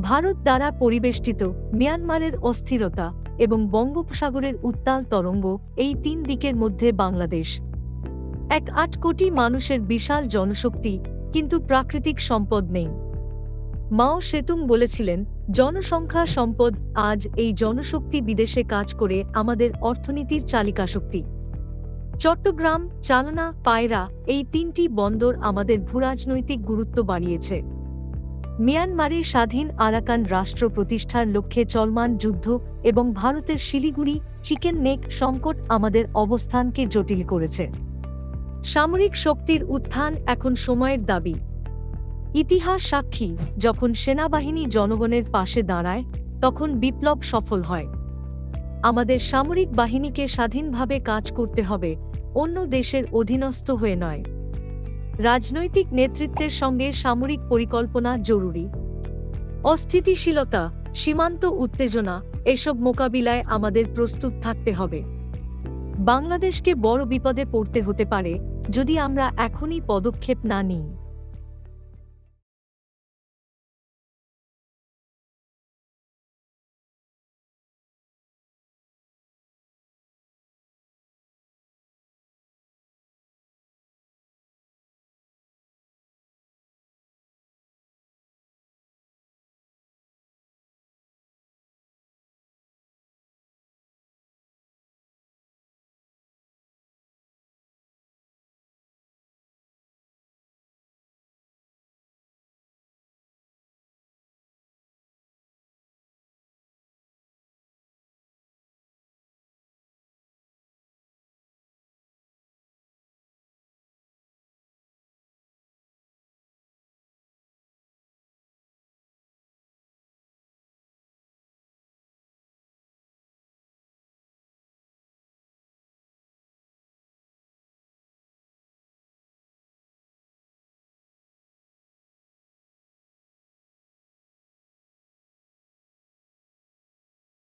ভারত দ্বারা পরিবেষ্টিত মিয়ানমারের অস্থিরতা এবং বঙ্গোপসাগরের উত্তাল তরঙ্গ এই তিন দিকের মধ্যে বাংলাদেশ। এক আট কোটি মানুষের বিশাল জনশক্তি, কিন্তু প্রাকৃতিক সম্পদ নেই। মাও সেতুং বলেছিলেন, জনসংখ্যা সম্পদ আজ এই জনশক্তি বিদেশে কাজ করে আমাদের অর্থনীতির চালিকাশক্তি। চট্টগ্রাম, চালনা, পায়রা এই তিনটি বন্দর আমাদের ভূরাজনৈতিক গুরুত্ব বাড়িয়েছে। মিয়ানমারে স্বাধীন আরাকান রাষ্ট্র প্রতিষ্ঠার লক্ষ্যে চলমান যুদ্ধ এবং ভারতের শিলিগুড়ি চিকেন নেক সংকট আমাদের অবস্থানকে জটিল করেছে। সামরিক শক্তির উত্থান এখন সময়ের দাবি। ইতিহাস সাক্ষী, যখন সেনাবাহিনী জনগণের পাশে দাঁড়ায়, তখন বিপ্লব সফল হয়। আমাদের সামরিক বাহিনীকে স্বাধীনভাবে কাজ করতে হবে, অন্য দেশের অধীনস্থ হয়ে নয়। রাজনৈতিক নেতৃত্বের সঙ্গে সামরিক পরিকল্পনা জরুরি। অস্থিতিশীলতা, সীমান্ত উত্তেজনা, এসব মোকাবিলায় আমাদের প্রস্তুত থাকতে হবে। বাংলাদেশকে বড় বিপদে পড়তে হতে পারে যদি আমরা এখনই পদক্ষেপ না নিই।